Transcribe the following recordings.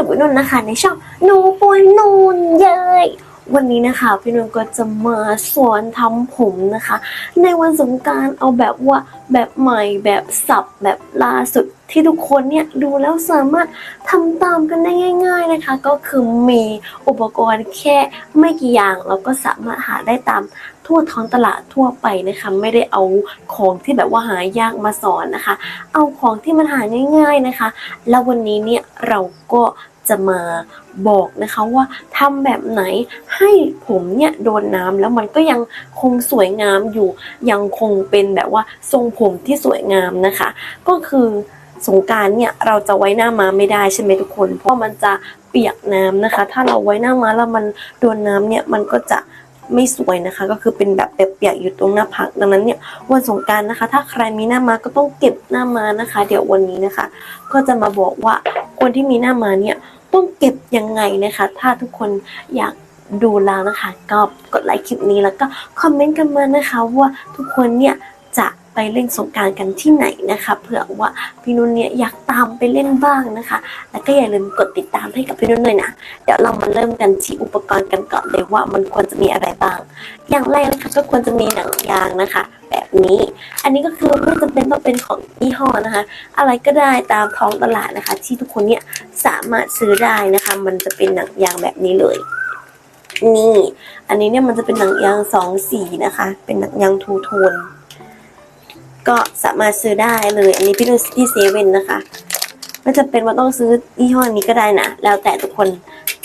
นุ่มปุยนุ่นนะคะ ในช่องหนูปุยนุ่นเย้ยวันนี้นะคะ พี่นุ่นก็จะมาสอนทำผมนะคะ ในวันสงการเอาแบบว่าแบบใหม่แบบสับแบบล่าสุดที่ทุกคนเนี่ยดูแล้วสามารถทำตามกันได้ง่าย ๆนะคะ ก็คือมีอุปกรณ์แค่ไม่กี่อย่างเราก็สามารถหาได้ตามทั่วท้องตลาดทั่วไปนะคะ ไม่ได้เอาของที่แบบว่าหายากมาสอนนะคะ เอาของที่มันหาง่าย ๆนะคะ แล้ววันนี้เนี่ยเราก็ จะมาบอกนะคะว่าทำแบบไหนให้ผมเนี่ยโดนน้ำแล้วมันก็ยังคงสวยงามอยู่ ยังคงเป็นแบบว่าทรงผมที่สวยงามนะคะ ก็คือสงการเนี่ยเราจะไว้หน้าม้าไม่ได้ใช่ไหมทุกคน เพราะมันจะเปียกน้ำนะคะ ถ้าเราไว้หน้าม้าแล้วมันโดนน้ำเนี่ยมันก็จะไม่สวยนะคะ ก็คือเป็นแบบเปียกๆอยู่ตรงหน้าผากดังนั้นเนี่ยวันสงการนะคะ ถ้าใครมีหน้าม้าก็ต้องเก็บหน้าม้านะคะ เดี๋ยววันนี้นะคะ ก็จะมาบอกว่าคนที่มีหน้าม้าเนี่ย ต้องเก็บยังไงนะคะ ถ้าทุกคนอยากดูแล้วนะคะ ก็กดไลค์คลิปนี้แล้วก็คอมเมนต์กันมานะคะ ว่าทุกคนเนี่ย เล่นสงการกันที่ไหนนะคะเผื่อว่าพี่นุ่นเนี่ยอยากตามไปเล่นบ้างนะคะ แล้วก็อย่าลืมกดติดตามให้กับพี่นุ่นเลยนะเดี๋ยวเรามาเริ่มกันที่อุปกรณ์กันก่อนเลยว่ามันควรจะมีอะไรบ้าง อย่างแรกนะคะก็ควรจะมีหนังยางนะคะ แบบนี้ อันนี้ก็คือไม่จำเป็นต้องเป็นของยี่ห้อนะคะ อะไรก็ได้ตามท้องตลาดนะคะ ที่ทุกคนเนี่ยสามารถซื้อได้นะคะ มันจะเป็นหนังยางแบบนี้เลยนี่ อันนี้เนี่ยมันจะเป็นหนังยางสองสีนะคะ เป็นหนังยางทูโทน ก็สามารถซื้อได้เลย อันนี้พี่ดูที่เซเว่นนะคะ ไม่จำเป็นว่าต้องซื้อยี่ห้อนี้ก็ได้นะ แล้วแต่ทุกคน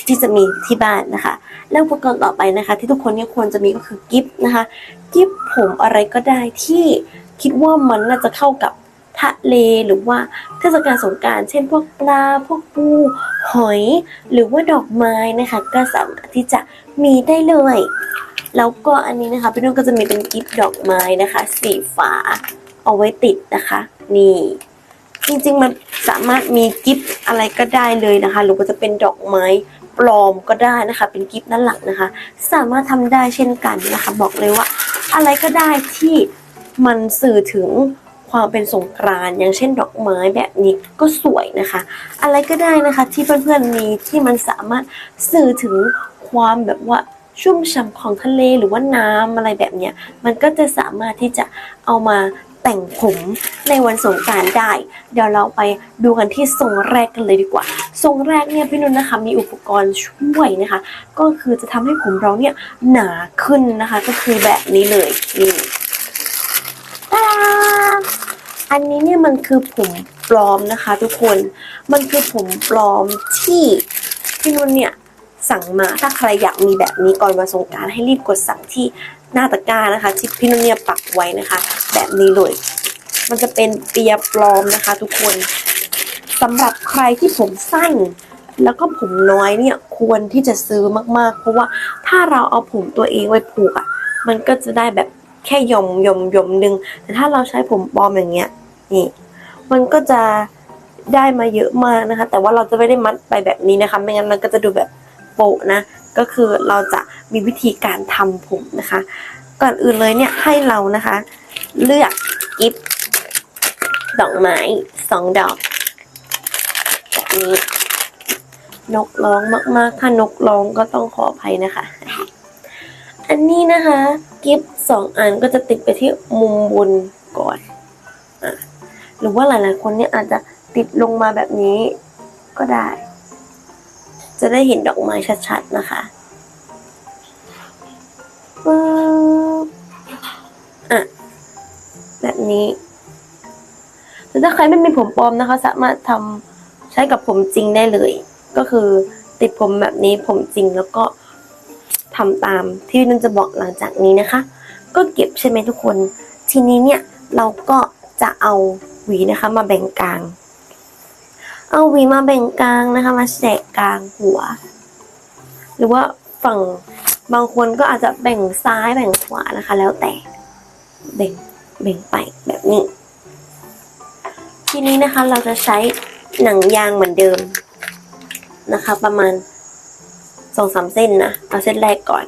ที่จะมีที่บ้านนะคะ แล้วอุปกรณ์ต่อไปนะคะ ที่ทุกคนเนี่ยควรจะมีก็คือกิฟต์นะคะ กิฟต์ผมอะไรก็ได้ที่คิดว่ามันน่าจะเข้ากับทะเลหรือว่าเทศกาลสงการเช่นพวกปลาพวกปูหอย หรือว่าดอกไม้นะคะ ก็สามารถที่จะมีได้เลย แล้วก็อันนี้นะคะพี่นุ่นก็จะมีเป็นกิฟต์ดอกไม้นะคะ สีฟ้า เอาไว้ติดนะคะ นี่จริงๆมันสามารถมีกิฟต์อะไรก็ได้เลยนะคะ หรือว่าจะเป็นดอกไม้ปลอมก็ได้นะคะ เป็นกิฟต์ด้านหลังนะคะ สามารถทำได้เช่นกันนะคะ บอกเลยว่า อะไรก็ได้ที่มันสื่อถึงความเป็นสงกรานอย่างเช่นดอกไม้แบบนี้ก็สวยนะคะ อะไรก็ได้นะคะที่เพื่อนๆมีที่มันสามารถสื่อถึงความแบบว่าชุ่มฉ่ำของทะเลหรือว่าน้ำอะไรแบบเนี้ยมันก็จะสามารถที่จะเอามา แต่งผมในวันสงการได้ เดี๋ยวเราไปดูกันที่ทรงแรกกันเลยดีกว่า ทรงแรกเนี่ยพี่นุ่นนะคะมีอุปกรณ์ช่วยนะคะ ก็คือจะทำให้ผมเราเนี่ยหนาขึ้นนะคะ ก็คือแบบนี้เลยนี่ตาอันนี้เนี่ยมันคือผมปลอมนะคะ ทุกคนมันคือผมปลอมที่พี่นุ่นเนี่ยสั่งมาถ้าใครอยากมีแบบนี้ก่อนวันสงการให้รีบกดสั่งที่ หน้าตะกร้านะคะที่พี่นุ่นเนี่ยปักไว้นะคะ แบบนี้เลย มันจะเป็นเปียปลอมนะคะ ทุกคนสำหรับใครที่ผมสั้นแล้วก็ผมน้อยเนี่ยควรที่จะซื้อมากๆ เพราะว่าถ้าเราเอาผมตัวเองไว้ผูกอะ มันก็จะได้แบบแค่หย่อมหย่อมหย่อมหนึ่งแต่ถ้าเราใช้ผมปลอมอย่างเงี้ยนี่มันก็จะได้มาเยอะมากนะคะ แต่ว่าเราจะไม่ได้มัดไปแบบนี้นะคะ ไม่งั้นมันก็จะดูแบบโปะนะ ก็คือเราจะ มีวิธีการทำผมนะคะ ก่อนอื่นเลยเนี่ยให้เรานะคะ เลือกกิฟดอกไม้สองดอกแบบนี้ นกร้องมากๆ ถ้านกร้องก็ต้องขออภัยนะคะ อันนี้นะคะ กิฟสองอันก็จะติดไปที่มุมบนก่อนอหรือว่าหลายๆคนเนี่ยอาจจะติดลงมาแบบนี้ก็ได้ จะได้เห็นดอกไม้ชัดๆนะคะ ปึ๊บอะแบบนี้แต่ถ้าใครไม่มีผมปลอมนะคะ สามารถทำใช้กับผมจริงได้เลย ก็คือติดผมแบบนี้ผมจริงแล้วก็ทำตามที่นุ่นจะบอกหลังจากนี้นะคะ ก็เก็บใช่ไหมทุกคน ทีนี้เนี่ยเราก็จะเอาหวีนะคะ มาแบ่งกลาง เอาหวีมาแบ่งกลางนะคะ มาแสกกลางหัว หรือว่าฝั่ง บางคนก็อาจจะแบ่งซ้ายแบ่งขวานะคะ แล้วแต่แบ่งแบ่งไปแบบนี้ ทีนี้นะคะเราจะใช้หนังยางเหมือนเดิมนะคะ ประมาณสองสามเส้นนะเอาเส้นแรกก่อน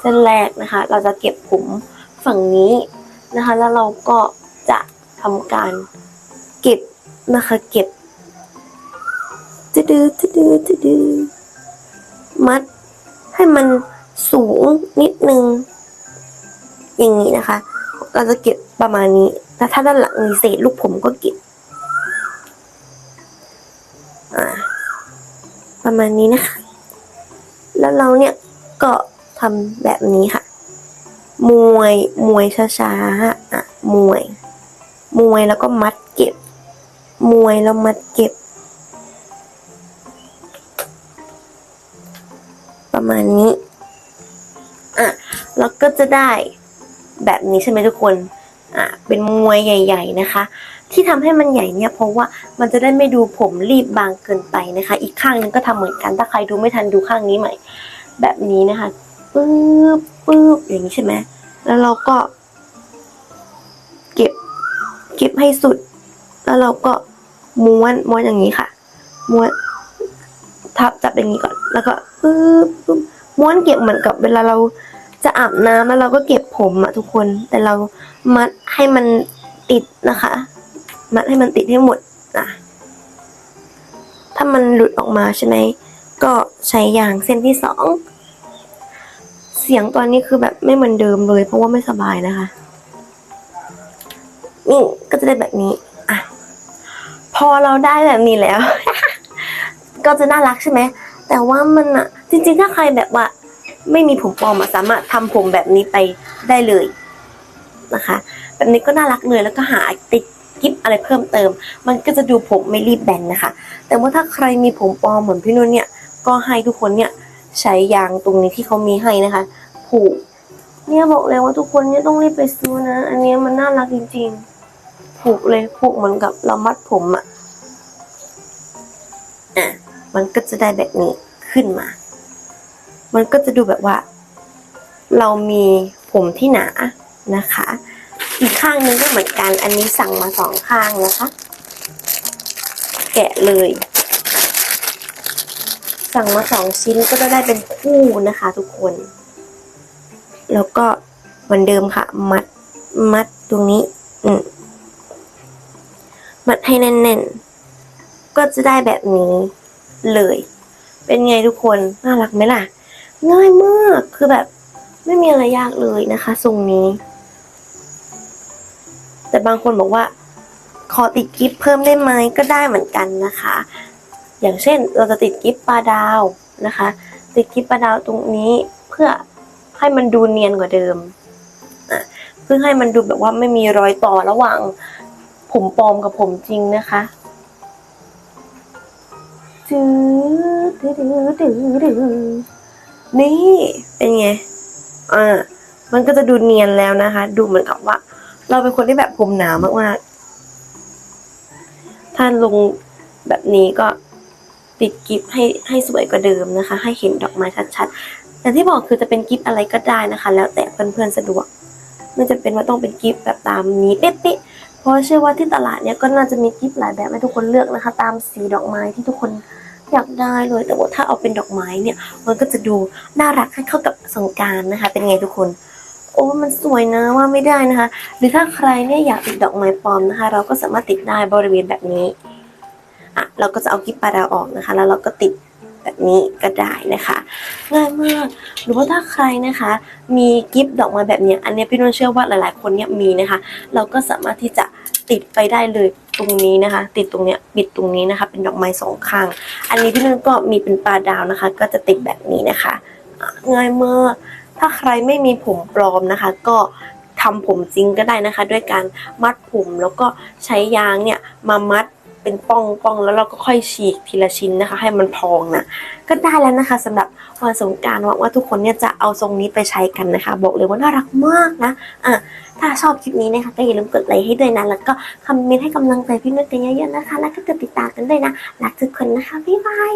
เส้นแรกนะคะ เราจะเก็บผมฝั่งนี้นะคะ แล้วเราก็จะทำการเก็บนะคะ เก็บจจะดื้อจะดื้อจะดื้อมัดให้มัน สูงนิดนึง อย่างนี้นะคะ เราจะเก็บประมาณนี้แล้วถ้าด้านหลังมีเศษลูกผมก็เก็บประมาณนี้นะคะ แล้วเราเนี่ยก็ทำแบบนี้ค่ะ มวย มวยช้าๆอะ มวย มวยแล้วก็มัดเก็บ มวยแล้วมัดเก็บ ประมาณนี้ แล้วก็จะได้แบบนี้ใช่ไหมทุกคนอะเป็นมวยใหญ่ ๆนะคะ ที่ทำให้มันใหญ่เนี่ยเพราะว่ามันจะได้ไม่ดูผมรีบบางเกินไปนะคะ อีกข้างนึงก็ทำเหมือนกันถ้าใครดูไม่ทันดูข้างนี้ใหม่ แบบนี้นะคะปึ๊บปึ๊บอย่างนี้ใช่ไหมแล้วเราก็ เก็บ เก็บให้สุด แล้วเราก็ม้วนม้วนอย่างนี้ค่ะ ม้วนทับจับอย่างนี้ก่อน แล้วก็ปึ๊บปึ๊บม้วนเก็บเหมือนกับเวลาเรา จะอาบน้ำแล้วเราก็เก็บผมอะทุกคน แต่เรามัดให้มันติดนะคะ มัดให้มันติดให้หมดนะถ้ามันหลุดออกมาใช่ไหมก็ใช้ยางเส้นที่สองเสียงตอนนี้คือแบบไม่เหมือนเดิมเลย เพราะว่าไม่สบายนะคะนี่ก็จะได้แบบนี้อะพอเราได้แบบนี้แล้ว ก็จะน่ารักใช่ไหมแต่ว่ามันอะจริงๆถ้าใครแบบว่า ไม่มีผมปลอมอะสามารถทำผมแบบนี้ไปได้เลยนะคะ แบบนี้ก็น่ารักเลยแล้วก็หาติดกิ๊บอะไรเพิ่มเติม มันก็จะดูผมไม่รีบแบนนะคะ แต่ว่าถ้าใครมีผมปลอมเหมือนพี่นุ่นเนี่ย ก็ให้ทุกคนเนี่ยใช้ยางตรงนี้ที่เขามีให้นะคะ ผูก เนี่ยบอกเลยว่าทุกคนเนี่ยต้องรีบไปซื้อนะ อันนี้มันน่ารักจริงๆ ผูกเลยผูกเหมือนกับเรามัดผมอะอะ มันก็จะได้แบบนี้ขึ้นมา มันก็จะดูแบบว่า เรามีผมที่หนานะคะ อีกข้างนึงก็เหมือนกัน อันนี้สั่งมาสองข้างนะคะ แกะเลย สั่งมาสองชิ้นก็จะได้เป็นคู่นะคะ ทุกคน แล้วก็เหมือนเดิมค่ะ มัดมัดตรงนี้ อืมมัดให้แน่นๆ ก็จะได้แบบนี้เลย เป็นไงทุกคน น่ารักไหมล่ะ ง่ายมากคือแบบไม่มีอะไรยากเลยนะคะทรงนี้ แต่บางคนบอกว่า ขอติดกิฟเพิ่มได้ไหมก็ได้เหมือนกันนะคะ อย่างเช่นเราจะติดกิฟปลาดาวนะคะ ติดกิฟปลาดาวตรงนี้เพื่อให้มันดูเนียนกว่าเดิมเพื่อให้มันดูแบบว่าไม่มีรอยต่อระหว่างผมปลอมกับผมจริงนะคะจืดดื้อดื้อดื้อดื้อ นี่ เป็นไงอ่ามันก็จะดูเนียนแล้วนะคะ ดูเหมือนกับว่า เราเป็นคนที่แบบผมหนามากๆ ถ้าลงแบบนี้ก็ติดกิฟให้ให้สวยกว่าเดิมนะคะ ให้เห็นดอกไม้ชัดๆอย่างที่บอกคือจะเป็นกิฟอะไรก็ได้นะคะ แล้วแต่เพื่อนๆสะดวก ไม่จำเป็นว่าต้องเป็นกิฟแบบตามนี้เป๊ะๆเพราะเชื่อว่าที่ตลาดเนี้ยก็น่าจะมีกิฟหลายแบบให้ทุกคนเลือกนะคะ ตามสีดอกไม้ที่ทุกคน อยากได้เลยแต่ว่าถ้าเอาเป็นดอกไม้เนี่ย มันก็จะดูน่ารักให้เข้ากับสงการนะคะ เป็นไงทุกคน โอ้มันสวยนะว่าไม่ได้นะคะ หรือถ้าใครเนี่ยอยากติดดอกไม้ปลอมนะคะ เราก็สามารถติดได้บริเวณแบบนี้อะเราก็จะเอากิ๊บปลาดาออกนะคะ แล้วเราก็ติดแบบนี้ก็ได้นะคะ ง่ายมากหรือว่าถ้าใครนะคะ มีกิฟต์ดอกไม้แบบนี้อันนี้พี่นุ่นเชื่อว่าหลาย ๆ คนเนี่ยมีนะคะ เราก็สามารถที่จะ ติดไปได้เลยตรงนี้นะคะ ติดตรงเนี้ยปิดตรงนี้นะคะ เป็นดอกไม้สองข้าง อันนี้พี่นุ่นก็มีเป็นปลาดาวนะคะ ก็จะติดแบบนี้นะคะอะง่ายมากถ้าใครไม่มีผมปลอมนะคะ ก็ทำผมจริงก็ได้นะคะ ด้วยการมัดผมแล้วก็ใช้ยางเนี่ยมามัด เป็นป้องป้องแล้วเราก็ค่อยฉีกทีละชิ้นนะคะ ให้มันพองนะก็ได้แล้วนะคะสำหรับวันสงการหวังว่าทุกคนเนี่ยจะเอาทรงนี้ไปใช้กันนะคะ บอกเลยว่าน่ารักมากนะอะถ้าชอบคลิปนี้นะคะก็อย่าลืมกดไลค์ให้ด้วยนะแล้วก็คอมเมนต์ให้กำลังใจพี่นุชกันเยอะๆนะคะ แล้วก็กดติดตามกันด้วยนะรักทุกคนนะคะบ๊ายบาย